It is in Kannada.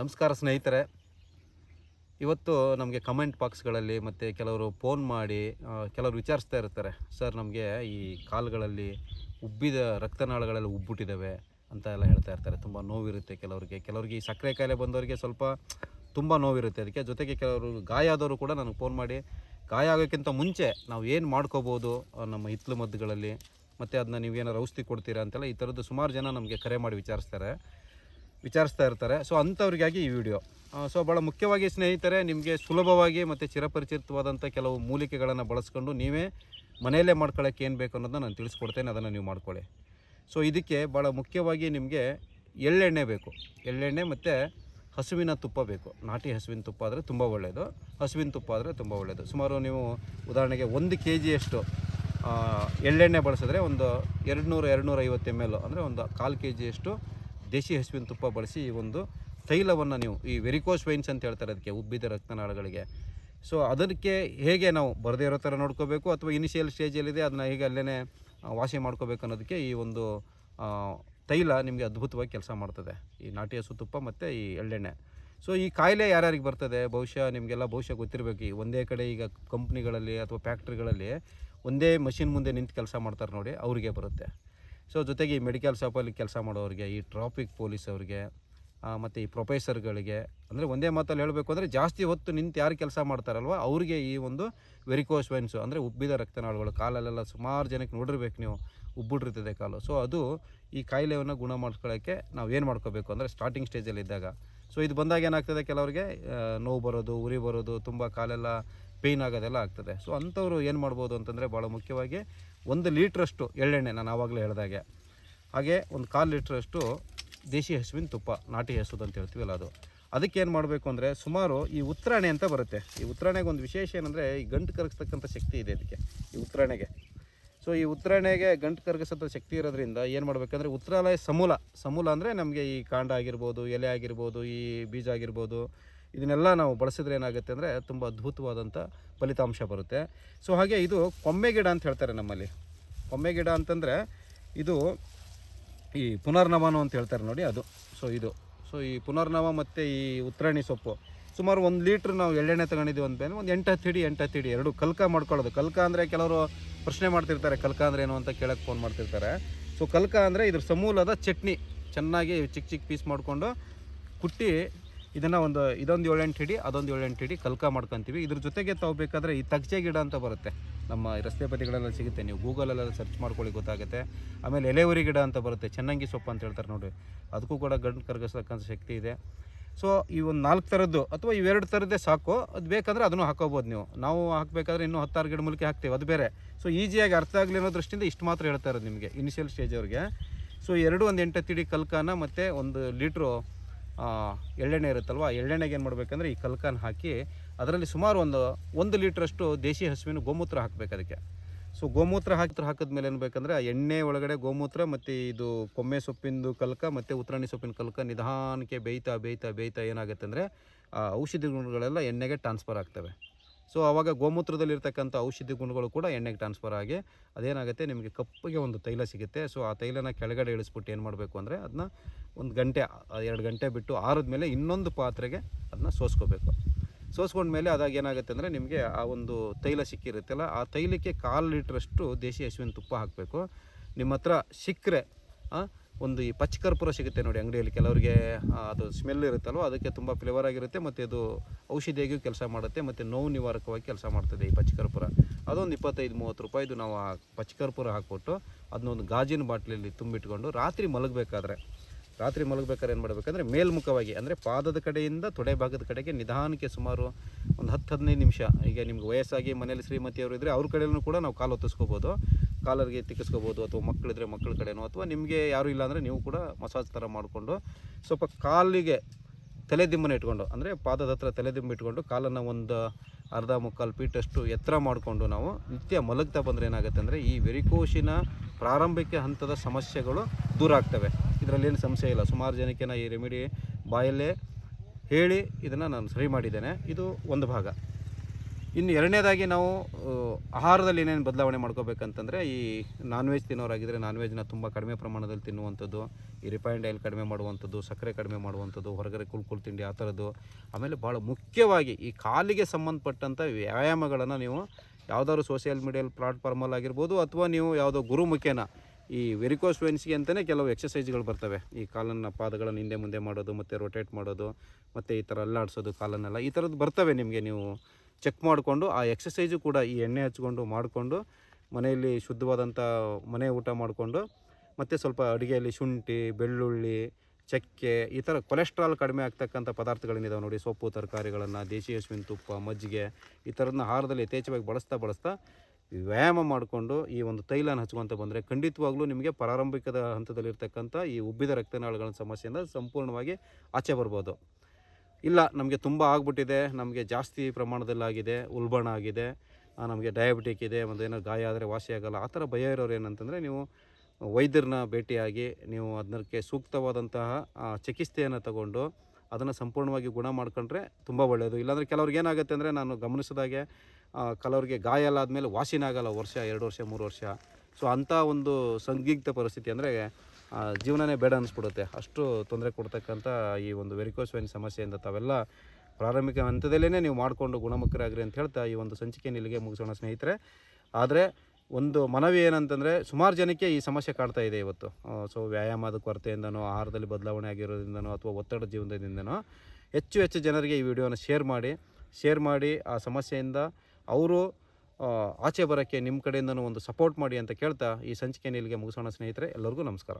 ನಮಸ್ಕಾರ ಸ್ನೇಹಿತರೆ. ಇವತ್ತು ನಮಗೆ ಕಮೆಂಟ್ ಬಾಕ್ಸ್ಗಳಲ್ಲಿ ಮತ್ತು ಕೆಲವರು ಫೋನ್ ಮಾಡಿ ಕೆಲವರು ವಿಚಾರಿಸ್ತಾ ಇರ್ತಾರೆ. ಸರ್ ನಮಗೆ ಈ ಕಾಲುಗಳಲ್ಲಿ ಉಬ್ಬಿದ ರಕ್ತನಾಳಗಳೆಲ್ಲ ಉಬ್ಬಿಟ್ಟಿದ್ದಾವೆ ಅಂತ ಎಲ್ಲ ಹೇಳ್ತಾ ಇರ್ತಾರೆ. ತುಂಬ ನೋವಿರುತ್ತೆ ಕೆಲವರಿಗೆ. ಕೆಲವರಿಗೆ ಈ ಸಕ್ಕರೆ ಕಾಯಿಲೆ ಬಂದವರಿಗೆ ಸ್ವಲ್ಪ ತುಂಬ ನೋವಿರುತ್ತೆ. ಅದಕ್ಕೆ ಜೊತೆಗೆ ಕೆಲವರು ಗಾಯ ಆದವರು ಕೂಡ ನನಗೆ ಫೋನ್ ಮಾಡಿ, ಗಾಯ ಆಗೋಕ್ಕಿಂತ ಮುಂಚೆ ನಾವು ಏನು ಮಾಡ್ಕೋಬೋದು ನಮ್ಮ ಹಿತ್ಲು ಮದ್ದುಗಳಲ್ಲಿ, ಮತ್ತು ಅದನ್ನ ನೀವೇನಾರು ಔಷಧಿ ಕೊಡ್ತೀರಾ ಅಂತೆಲ್ಲ ಈ ಥರದ್ದು ಸುಮಾರು ಜನ ನಮಗೆ ಕರೆ ಮಾಡಿ ವಿಚಾರಿಸ್ತಾರೆ. ವಿಚಾರಿಸ್ತಾ ಇರ್ತಾರೆ. ಸೊ ಅಂಥವ್ರಿಗಾಗಿ ಈ ವಿಡಿಯೋ ಸೊ ಭಾಳ ಮುಖ್ಯವಾಗಿ ಸ್ನೇಹಿತರೆ, ನಿಮಗೆ ಸುಲಭವಾಗಿ ಮತ್ತು ಚಿರಪರಿಚಿತವಾದಂಥ ಕೆಲವು ಮೂಲಿಕೆಗಳನ್ನು ಬಳಸ್ಕೊಂಡು ನೀವೇ ಮನೆಯಲ್ಲೇ ಮಾಡ್ಕೊಳ್ಳೋಕೆ ಏನು ಬೇಕು ಅನ್ನೋದನ್ನ ನಾನು ತಿಳಿಸ್ಕೊಡ್ತೇನೆ, ಅದನ್ನು ನೀವು ಮಾಡ್ಕೊಳ್ಳಿ. ಸೊ ಇದಕ್ಕೆ ಭಾಳ ಮುಖ್ಯವಾಗಿ ನಿಮಗೆ ಎಳ್ಳೆಣ್ಣೆ ಬೇಕು. ಎಳ್ಳೆಣ್ಣೆ ಮತ್ತು ಹಸುವಿನ ತುಪ್ಪ ಬೇಕು. ನಾಟಿ ಹಸುವಿನ ತುಪ್ಪ ಆದರೆ ತುಂಬ ಒಳ್ಳೆಯದು ಹಸುವಿನ ತುಪ್ಪ ಆದರೆ ತುಂಬ ಒಳ್ಳೆಯದು ಸುಮಾರು ನೀವು ಉದಾಹರಣೆಗೆ ಒಂದು ಕೆ ಜಿಯಷ್ಟು ಎಳ್ಳೆಣ್ಣೆ ಬಳಸಿದ್ರೆ ಒಂದು ಎರಡು ನೂರು ಎರಡು ನೂರ ಐವತ್ತು ಎಂ ಎಲ್ ಅಂದರೆ ಒಂದು ಕಾಲು ಕೆ ಜಿಯಷ್ಟು ದೇಶಿ ಹಸುವಿನ ತುಪ್ಪ ಬಳಸಿ ಈ ಒಂದು ತೈಲವನ್ನು ನೀವು ಈ ವೆರಿಕೋಸ್ ವೈನ್ಸ್ ಅಂತ ಹೇಳ್ತಾರೆ ಅದಕ್ಕೆ ಉಬ್ಬಿದ ರಕ್ತನಾಳಗಳಿಗೆ. ಸೊ ಅದಕ್ಕೆ ಹೇಗೆ ನಾವು ಬರದೇ ಇರೋ ಥರ ನೋಡ್ಕೋಬೇಕು ಅಥವಾ ಇನಿಷಿಯಲ್ ಸ್ಟೇಜಲ್ಲಿದೆ ಅದನ್ನ ಹೇಗೆ ಅಲ್ಲೇ ವಾಸಿ ಮಾಡ್ಕೋಬೇಕು ಅನ್ನೋದಕ್ಕೆ ಈ ಒಂದು ತೈಲ ನಿಮಗೆ ಅದ್ಭುತವಾಗಿ ಕೆಲಸ ಮಾಡ್ತದೆ. ಈ ನಾಟಿ ಹಸು ತುಪ್ಪ ಮತ್ತು ಈ ಎಳ್ಳೆಣ್ಣೆ. ಸೊ ಈ ಕಾಯಿಲೆ ಯಾರ್ಯಾರಿಗೆ ಬರ್ತದೆ? ಬಹುಶಃ ನಿಮಗೆಲ್ಲ ಬಹುಶಃ ಗೊತ್ತಿರಬೇಕು. ಈ ಒಂದೇ ಕಡೆ ಈಗ ಕಂಪ್ನಿಗಳಲ್ಲಿ ಅಥವಾ ಫ್ಯಾಕ್ಟ್ರಿಗಳಲ್ಲಿ ಒಂದೇ ಮಷಿನ್ ಮುಂದೆ ನಿಂತು ಕೆಲಸ ಮಾಡ್ತಾರೆ ನೋಡಿ, ಅವರಿಗೆ ಬರುತ್ತೆ. ಸೊ ಜೊತೆಗೆ ಈ ಮೆಡಿಕಲ್ ಶಾಪಲ್ಲಿ ಕೆಲಸ ಮಾಡೋರಿಗೆ ಈ ಟ್ರಾಫಿಕ್ ಪೊಲೀಸ್ ಅವರಿಗೆ ಮತ್ತು ಈ ಪ್ರೊಫೆಸರ್ಗಳಿಗೆ ಅಂದರೆ ಒಂದೇ ಮಾತಲ್ಲಿ ಹೇಳಬೇಕು ಅಂದರೆ ಜಾಸ್ತಿ ಹೊತ್ತು ನಿಂತು ಯಾರು ಕೆಲಸ ಮಾಡ್ತಾರಲ್ವ, ಅವರಿಗೆ ಈ ಒಂದು ವೆರಿಕೋಸ್ ವೈನ್ಸು ಅಂದರೆ ಉಬ್ಬಿದ ರಕ್ತನಾಳಗಳು, ಕಾಲಲ್ಲೆಲ್ಲ ಸುಮಾರು ಜನಕ್ಕೆ ನೋಡಿರ್ಬೇಕು ನೀವು, ಉಬ್ಬಿಟ್ಟಿರ್ತದೆ ಕಾಲು. ಸೊ ಅದು ಈ ಕಾಯಿಲೆಯನ್ನು ಗುಣ ಮಾಡ್ಕೊಳ್ಳೋಕ್ಕೆ ನಾವು ಏನು ಮಾಡ್ಕೋಬೇಕು ಅಂದರೆ ಸ್ಟಾರ್ಟಿಂಗ್ ಸ್ಟೇಜಲ್ಲಿ ಇದ್ದಾಗ. ಸೊ ಇದು ಬಂದಾಗ ಏನಾಗ್ತದೆ ಕೆಲವರಿಗೆ ನೋವು ಬರೋದು, ಉರಿ ಬರೋದು, ತುಂಬ ಕಾಲೆಲ್ಲ ಪೇಯ್ನ್ ಆಗೋದೆಲ್ಲ ಆಗ್ತದೆ. ಸೊ ಅಂಥವ್ರು ಏನು ಮಾಡ್ಬೋದು ಅಂತಂದರೆ ಭಾಳ ಮುಖ್ಯವಾಗಿ ಒಂದು ಲೀಟ್ರಷ್ಟು ಎಳ್ಳೆಣ್ಣೆ ನಾನು ಆವಾಗಲೇ ಹೇಳ್ದಾಗೆ ಹಾಗೆ ಒಂದು ಕಾಲು ಲೀಟ್ರಷ್ಟು ದೇಶಿ ಹಸುವಿನ ತುಪ್ಪ, ನಾಟಿ ಹಸುದು ಅಂತ ಹೇಳ್ತೀವಲ್ಲ ಅದು. ಅದಕ್ಕೆ ಏನು ಮಾಡಬೇಕು ಅಂದರೆ ಸುಮಾರು ಈ ಉತ್ತರಾಣೆ ಅಂತ ಬರುತ್ತೆ. ಈ ಉತ್ತರಾಣೆಗೆ ಒಂದು ವಿಶೇಷ ಏನಂದರೆ ಈ ಗಂಟು ಕರಗಿಸ್ತಕ್ಕಂಥ ಶಕ್ತಿ ಇದೆ ಅದಕ್ಕೆ ಈ ಉತ್ತರಾಣೆಗೆ. ಸೊ ಈ ಉತ್ತರಾಣೆಗೆ ಗಂಟು ಕರಗಿಸೋಂಥ ಶಕ್ತಿ ಇರೋದ್ರಿಂದ ಏನು ಮಾಡಬೇಕಂದ್ರೆ ಉತ್ತರಾಲಯ ಸಮೂಲ ಸಮೂಲ ಅಂದರೆ ನಮಗೆ ಈ ಕಾಂಡ ಆಗಿರ್ಬೋದು, ಎಲೆ ಆಗಿರ್ಬೋದು, ಈ ಬೀಜ ಆಗಿರ್ಬೋದು ಇದನ್ನೆಲ್ಲ ನಾವು ಬಳಸಿದ್ರೆ ಏನಾಗುತ್ತೆ ಅಂದರೆ ತುಂಬ ಅದ್ಭುತವಾದಂಥ ಫಲಿತಾಂಶ ಬರುತ್ತೆ. ಸೊ ಹಾಗೆ ಇದು ಕೊಮ್ಮೆ ಗಿಡ ಅಂತ ಹೇಳ್ತಾರೆ ನಮ್ಮಲ್ಲಿ. ಕೊಮ್ಮೆ ಗಿಡ ಅಂತಂದರೆ ಇದು ಈ ಪುನರ್ನವನು ಅಂತ ಹೇಳ್ತಾರೆ ನೋಡಿ ಅದು. ಸೊ ಇದು. ಸೊ ಈ ಪುನರ್ನವ ಮತ್ತು ಈ ಉತ್ತರಾಣಿ ಸೊಪ್ಪು. ಸುಮಾರು ಒಂದು ಲೀಟ್ರ್ ನಾವು ಎಳ್ಳೆಣ್ಣೆ ತಗೊಂಡಿದ್ದೀವಿ ಅಂದ್ಮೇಲೆ ಒಂದು ಎಂಟು ಹತ್ತು ಹಿಡಿ ಎಂಟು ಹತ್ತು ಹಿಡಿ ಎರಡು ಕಲ್ಕ ಮಾಡ್ಕೊಳ್ಳೋದು. ಕಲ್ಕ ಅಂದರೆ ಕೆಲವರು ಪ್ರಶ್ನೆ ಮಾಡ್ತಿರ್ತಾರೆ, ಕಲ್ಕ ಅಂದರೆ ಏನು ಅಂತ ಕೇಳಕ್ಕೆ ಫೋನ್ ಮಾಡ್ತಿರ್ತಾರೆ. ಸೊ ಕಲ್ಕ ಅಂದರೆ ಇದ್ರ ಸಮೂಲದ ಚಟ್ನಿ. ಚೆನ್ನಾಗಿ ಚಿಕ್ಕ ಚಿಕ್ಕ ಪೀಸ್ ಮಾಡಿಕೊಂಡು ಕುಟ್ಟಿ ಇದನ್ನು ಒಂದು, ಇದೊಂದು ಏಳೆಂಟು ಹಿಡಿ ಅದೊಂದು ಏಳೆಂಟು ಹಿಡಿ ಕಲ್ಕ ಮಾಡ್ಕೊತೀವಿ. ಇದ್ರ ಜೊತೆಗೆ ತಾವು ಈ ತಗ್ಜೆ ಗಿಡ ಅಂತ ಬರುತ್ತೆ. ನಮ್ಮ ರಸ್ತೆ ಬದಿಗಳೆಲ್ಲ ಸಿಗುತ್ತೆ. ನೀವು ಗೂಗಲಲ್ಲೆಲ್ಲ ಸರ್ಚ್ ಮಾಡ್ಕೊಳ್ಳಿ, ಗೊತ್ತಾಗುತ್ತೆ. ಆಮೇಲೆ ಎಲೆವರಿ ಗಿಡ ಅಂತ ಬರುತ್ತೆ. ಚೆನ್ನಂಗಿ ಸೊಪ್ಪು ಅಂತ ಹೇಳ್ತಾರೆ ನೋಡಿ. ಅದಕ್ಕೂ ಕೂಡ ಗಂಟು ಕರಗಿಸ್ತಕ್ಕಂಥ ಶಕ್ತಿ ಇದೆ. ಸೊ ಈ ಒಂದು ನಾಲ್ಕು ಥರದ್ದು ಅಥವಾ ಇವೆರಡು ಥರದ್ದೇ ಸಾಕು. ಅದು ಬೇಕಂದರೆ ಅದನ್ನು ಹಾಕೋಬೋದು ನೀವು. ನಾವು ಹಾಕಬೇಕಾದ್ರೆ ಇನ್ನೂ ಹತ್ತಾರು ಗಿಡ ಮೂಲಕ ಹಾಕ್ತೀವಿ. ಅದು ಬೇರೆ. ಸೊ ಈಸಿಯಾಗಿ ಅರ್ಥ ಆಗಲಿ ಅನ್ನೋ ದೃಷ್ಟಿಯಿಂದ ಇಷ್ಟು ಮಾತ್ರ ಹೇಳ್ತಾ ಇರೋದು ನಿಮಗೆ. ಇನಿಷಿಯಲ್ ಸ್ಟೇಜ್ ಅವ್ರಿಗೆ. ಸೊ ಎರಡು ಒಂದು ಎಂಟು ಕಲ್ಕಾನ ಮತ್ತು ಒಂದು ಲೀಟ್ರು ಎಳ್ಳೆಣ್ಣೆ ಇರುತ್ತಲ್ವ? ಎಳ್ಳೆಣ್ಣೆಗೆ ಏನು ಮಾಡಬೇಕಂದ್ರೆ ಈ ಕಲ್ಕಾನ್ ಹಾಕಿ ಅದರಲ್ಲಿ ಸುಮಾರು ಒಂದು ಒಂದು ಲೀಟ್ರಷ್ಟು ದೇಶಿ ಹಸುವಿನ ಗೋಮೂತ್ರ ಹಾಕಬೇಕು ಅದಕ್ಕೆ. ಸೊ ಗೋಮೂತ್ರ ಹಾಕಿ ಹಾಕಿದ್ಮೇಲೆ ಏನು ಬೇಕಂದರೆ ಆ ಎಣ್ಣೆ ಒಳಗಡೆ ಗೋಮೂತ್ರ ಮತ್ತು ಇದು ಕೊಮ್ಮೆ ಸೊಪ್ಪಿಂದು ಕಲ್ಕ ಮತ್ತು ಉತ್ತರಾಣಿ ಸೊಪ್ಪಿನ ಕಲ್ಕ ನಿಧಾನಕ್ಕೆ ಬೇಯ್ತಾ ಬೇಯ್ತಾ ಬೇಯ್ತಾ ಏನಾಗುತ್ತೆ ಅಂದರೆ ಔಷಧಿ ಗುಣಗಳೆಲ್ಲ ಎಣ್ಣೆಗೆ ಟ್ರಾನ್ಸ್ಫರ್ ಆಗ್ತವೆ. ಸೊ ಆವಾಗ ಗೋಮೂತ್ರದಲ್ಲಿರ್ತಕ್ಕಂಥ ಔಷಧಿ ಗುಣಗಳು ಕೂಡ ಎಣ್ಣೆಗೆ ಟ್ರಾನ್ಸ್ಫರ್ ಆಗಿ ಅದೇನಾಗುತ್ತೆ? ನಿಮಗೆ ಕಪ್ಪಗೆ ಒಂದು ತೈಲ ಸಿಗುತ್ತೆ. ಸೊ ಆ ತೈಲನ ಕೆಳಗಡೆ ಇಳಿಸ್ಬಿಟ್ಟು ಏನು ಮಾಡಬೇಕು ಅಂದರೆ ಅದನ್ನ ಒಂದು ಗಂಟೆ ಎರಡು ಗಂಟೆ ಬಿಟ್ಟು ಆರಿದ್ಮೇಲೆ ಇನ್ನೊಂದು ಪಾತ್ರೆಗೆ ಅದನ್ನ ಸೋಸ್ಕೋಬೇಕು. ಸೋಸ್ಕೊಂಡ್ಮೇಲೆ ಅದಾಗ ಏನಾಗುತ್ತೆ ಅಂದರೆ ನಿಮಗೆ ಆ ಒಂದು ತೈಲ ಸಿಕ್ಕಿರುತ್ತಲ್ಲ, ಆ ತೈಲಕ್ಕೆ ಕಾಲು ಲೀಟ್ರಷ್ಟು ದೇಶಿ ಹಸುವಿನ ತುಪ್ಪ ಹಾಕಬೇಕು. ನಿಮ್ಮ ಹತ್ರ ಸಿಕ್ಕರೆ ಒಂದು ಈ ಪಚ್ಚಕರ್ಪೂರ ಸಿಗುತ್ತೆ ನೋಡಿ ಅಂಗಡಿಯಲ್ಲಿ. ಕೆಲವರಿಗೆ ಅದು ಸ್ಮೆಲ್ ಇರುತ್ತಲ್ವ, ಅದಕ್ಕೆ ತುಂಬ ಫ್ಲೇವರ್ ಆಗಿರುತ್ತೆ ಮತ್ತು ಇದು ಔಷಧಿಯಾಗಿಯೂ ಕೆಲಸ ಮಾಡುತ್ತೆ ಮತ್ತು ನೋವು ನಿವಾರಕವಾಗಿ ಕೆಲಸ ಮಾಡ್ತದೆ ಈ ಪಚ್ಚಕರ್ಪೂರ ಅದೊಂದು ಇಪ್ಪತ್ತೈದು, ಮೂವತ್ತು ರೂಪಾಯಿದು ನಾವು ಆ ಪಚ್ಚಕರ್ಪೂರ ಹಾಕ್ಬಿಟ್ಟು ಅದನ್ನೊಂದು ಗಾಜಿನ ಬಾಟ್ಲಲ್ಲಿ ತುಂಬಿಟ್ಕೊಂಡು ರಾತ್ರಿ ಮಲಗಬೇಕಾದ್ರೆ ರಾತ್ರಿ ಮಲಗಬೇಕಾದ್ರೆ ಏನು ಮಾಡಬೇಕಂದ್ರೆ ಮೇಲ್ಮುಖವಾಗಿ, ಅಂದರೆ ಪಾದದ ಕಡೆಯಿಂದ ತೊಡೆ ಭಾಗದ ಕಡೆಗೆ ನಿಧಾನಕ್ಕೆ ಸುಮಾರು ಒಂದು ಹತ್ತು, ಹದಿನೈದು ನಿಮಿಷ. ಈಗ ನಿಮ್ಗೆ ವಯಸ್ಸಾಗಿ ಮನೇಲಿ ಶ್ರೀಮತಿಯವರು ಇದ್ದರೆ ಅವ್ರ ಕಡೆಯೂ ಕೂಡ ನಾವು ಕಾಲು ಹೊತ್ತಿಸ್ಕೋಬೋದು. ಕಾಲರಿಗೆ ತಿಕ್ಕಿಸ್ಕೋಬೋದು ಅಥವಾ ಮಕ್ಕಳಿದ್ರೆ ಮಕ್ಕಳ ಕಡೆನೋ ಅಥವಾ ನಿಮಗೆ ಯಾರೂ ಇಲ್ಲ ಅಂದರೆ ನೀವು ಕೂಡ ಮಸಾಜ್ ಥರ ಮಾಡಿಕೊಂಡು ಸ್ವಲ್ಪ ಕಾಲಿಗೆ ತಲೆ ತಲೆದಿಂಬನ್ನು ಇಟ್ಕೊಂಡು, ಅಂದರೆ ಪಾದದ ಹತ್ರ ತಲೆದಿಂಬು ಇಟ್ಕೊಂಡು ಕಾಲನ್ನು ಒಂದು ಅರ್ಧ ಮುಕ್ಕಾಲು ಫೀಟಷ್ಟು ಎತ್ತರ ಮಾಡಿಕೊಂಡು ನಾವು ನಿತ್ಯ ಮಲಗ್ತಾ ಬಂದರೆ ಏನಾಗುತ್ತೆ ಅಂದರೆ ಈ ವೆರಿಕೋಶಿನ ಪ್ರಾರಂಭಿಕ ಹಂತದ ಸಮಸ್ಯೆಗಳು ದೂರ ಆಗ್ತವೆ. ಇದರಲ್ಲಿ ಏನು ಸಮಸ್ಯೆ ಇಲ್ಲ. ಸುಮಾರು ಜನಕ್ಕೆ ನಾನು ಈ ರೆಮಿಡಿ ಬಾಯಲ್ಲೇ ಹೇಳಿ ಇದನ್ನು ನಾನು ಸರಿ ಮಾಡಿದ್ದೇನೆ. ಇದು ಒಂದು ಭಾಗ. ಇನ್ನು ಎರಡನೇದಾಗಿ ನಾವು ಆಹಾರದಲ್ಲಿ ಏನೇನು ಬದಲಾವಣೆ ಮಾಡ್ಕೋಬೇಕಂತಂದರೆ ಈ ನಾನ್ ವೆಜ್ ತಿನ್ನೋರಾಗಿದ್ದರೆ ನಾನ್ ವೆಜ್ನ ತುಂಬ ಕಡಿಮೆ ಪ್ರಮಾಣದಲ್ಲಿ ತಿನ್ನುವಂಥದ್ದು, ಈ ರಿಫೈನ್ಡ್ ಆಯಿಲ್ ಕಡಿಮೆ ಮಾಡುವಂಥದ್ದು, ಸಕ್ಕರೆ ಕಡಿಮೆ ಮಾಡುವಂಥದ್ದು, ಹೊರಗಡೆ ಕುಲ್ ಕುಲ್ ತಿಂಡಿ ಆ ಥರದ್ದು. ಆಮೇಲೆ ಭಾಳ ಮುಖ್ಯವಾಗಿ ಈ ಕಾಲಿಗೆ ಸಂಬಂಧಪಟ್ಟಂಥ ವ್ಯಾಯಾಮಗಳನ್ನು ನೀವು ಯಾವುದಾದ್ರು ಸೋಷಿಯಲ್ ಮೀಡಿಯಲ್ ಪ್ಲಾಟ್ಫಾರ್ಮಲ್ಲಿ ಆಗಿರ್ಬೋದು ಅಥವಾ ನೀವು ಯಾವುದೋ ಗುರುಮುಖೇನ ಈ ವೆರಿಕೋಸ್ ವೆನ್ಸ್ಗೆ ಅಂತಲೇ ಕೆಲವು ಎಕ್ಸಸೈಸ್ಗಳು ಬರ್ತವೆ. ಈ ಕಾಲನ್ನು ಪಾದಗಳನ್ನು ಹಿಂದೆ ಮುಂದೆ ಮಾಡೋದು, ಮತ್ತು ರೊಟೇಟ್ ಮಾಡೋದು, ಮತ್ತು ಈ ಥರ ಅಲ್ಲಾಡಿಸೋದು, ಕಾಲನ್ನೆಲ್ಲ ಈ ಥರದ್ದು ಬರ್ತವೆ ನಿಮಗೆ ನೀವು ಚೆಕ್ ಮಾಡಿಕೊಂಡು, ಆ ಎಕ್ಸಸೈಸು ಕೂಡ ಈ ಎಣ್ಣೆ ಹಚ್ಕೊಂಡು ಮಾಡಿಕೊಂಡು, ಮನೆಯಲ್ಲಿ ಶುದ್ಧವಾದಂಥ ಮನೆ ಊಟ ಮಾಡಿಕೊಂಡು, ಮತ್ತು ಸ್ವಲ್ಪ ಅಡುಗೆಯಲ್ಲಿ ಶುಂಠಿ, ಬೆಳ್ಳುಳ್ಳಿ, ಚಕ್ಕೆ, ಈ ಥರ ಕೊಲೆಸ್ಟ್ರಾಲ್ ಕಡಿಮೆ ಆಗ್ತಕ್ಕಂಥ ಪದಾರ್ಥಗಳೇನಿದಾವೆ ನೋಡಿ, ಸೊಪ್ಪು, ತರಕಾರಿಗಳನ್ನು, ದೇಶಿ ಹಸುವಿನ ತುಪ್ಪ, ಮಜ್ಜಿಗೆ, ಈ ಥರದನ್ನ ಆಹಾರದಲ್ಲಿ ಯಥೇಚ್ಛವಾಗಿ ಬಳಸ್ತಾ ಬಳಸ್ತಾ ವ್ಯಾಯಾಮ ಮಾಡಿಕೊಂಡು ಈ ಒಂದು ತೈಲನ ಹಚ್ಕೊತ ಬಂದರೆ ಖಂಡಿತವಾಗ್ಲೂ ನಿಮಗೆ ಪ್ರಾರಂಭಿಕದ ಹಂತದಲ್ಲಿರ್ತಕ್ಕಂಥ ಈ ಉಬ್ಬಿದ ರಕ್ತನಾಳಗಳ ಸಮಸ್ಯೆಯಿಂದ ಸಂಪೂರ್ಣವಾಗಿ ಆಚೆ ಬರ್ಬೋದು. ಇಲ್ಲ, ನಮಗೆ ತುಂಬ ಆಗಿಬಿಟ್ಟಿದೆ. ನಮಗೆ ಜಾಸ್ತಿ ಪ್ರಮಾಣದಲ್ಲಾಗಿದೆ, ಉಲ್ಬಣ ಆಗಿದೆ ನಮಗೆ ಡಯಾಬಿಟಿಕ್ ಇದೆ, ಒಂದು ಏನೋ ಗಾಯ ಆದರೆ ವಾಸಿಯಾಗಲ್ಲ ಆ ಥರ ಭಯ ಇರೋರು ಏನಂತಂದರೆ ನೀವು ವೈದ್ಯರನ್ನ ಭೇಟಿಯಾಗಿ ನೀವು ಅದಕ್ಕೆ ಸೂಕ್ತವಾದಂತಹ ಚಿಕಿತ್ಸೆಯನ್ನು ತಗೊಂಡು ಅದನ್ನು ಸಂಪೂರ್ಣವಾಗಿ ಗುಣ ಮಾಡ್ಕೊಂಡ್ರೆ ತುಂಬ ಒಳ್ಳೆಯದು ಇಲ್ಲಾಂದರೆ ಕೆಲವ್ರಿಗೆ ಏನಾಗುತ್ತೆ ಅಂದರೆ ನಾನು ಗಮನಿಸಿದಾಗೆ ಕೆಲವ್ರಿಗೆ ಗಾಯ ಎಲ್ಲ ಆದಮೇಲೆ ವಾಸಿನಾಗಲ್ಲ ವರ್ಷ, ಎರಡು ವರ್ಷ, ಮೂರು ವರ್ಷ. ಸೊ ಅಂಥ ಒಂದು ಸಂದಿಗ್ಧ ಪರಿಸ್ಥಿತಿ ಅಂದರೆ ಜೀವನನೇ ಬೇಡ ಅನ್ನಿಸ್ಬಿಡುತ್ತೆ ಅಷ್ಟು ತೊಂದರೆ ಕೊಡ್ತಕ್ಕಂಥ ಈ ಒಂದು ವೆರಿಕೋಸ್ ವೈನ್ ಸಮಸ್ಯೆಯಿಂದ ತಾವೆಲ್ಲ ಪ್ರಾರಂಭಿಕ ಹಂತದಲ್ಲೇ ನೀವು ಮಾಡಿಕೊಂಡು ಗುಣಮುಖರಾಗ್ರಿ ಅಂತ ಹೇಳ್ತಾ ಈ ಒಂದು ಸಂಚಿಕೆ ನಿಲ್ಲಿಗೆ ಮುಗಿಸೋಣ ಸ್ನೇಹಿತರೆ. ಆದರೆ ಒಂದು ಮನವಿ ಏನಂತಂದರೆ ಸುಮಾರು ಜನಕ್ಕೆ ಈ ಸಮಸ್ಯೆ ಕಾಡ್ತಾ ಇದೆ ಇವತ್ತು. ಸೊ ವ್ಯಾಯಾಮದ ಕೊರತೆಯಿಂದನೋ, ಆಹಾರದಲ್ಲಿ ಬದಲಾವಣೆ ಆಗಿರೋದ್ರಿಂದನೋ ಅಥವಾ ಒತ್ತಡ ಜೀವನದಿಂದನೋ ಹೆಚ್ಚು ಹೆಚ್ಚು ಜನರಿಗೆ ಈ ವಿಡಿಯೋನ ಶೇರ್ ಮಾಡಿ ಶೇರ್ ಮಾಡಿ ಆ ಸಮಸ್ಯೆಯಿಂದ ಅವರು ಆಚೆ ಬರೋಕ್ಕೆ ನಿಮ್ಮ ಕಡೆಯಿಂದನೂ ಒಂದು ಸಪೋರ್ಟ್ ಮಾಡಿ ಅಂತ ಕೇಳ್ತಾ ಈ ಸಂಚಿಕೆ ಇಲ್ಲಿಗೆ ಮುಗಿಸೋಣ ಸ್ನೇಹಿತರೆ. ಎಲ್ಲರಿಗೂ ನಮಸ್ಕಾರ.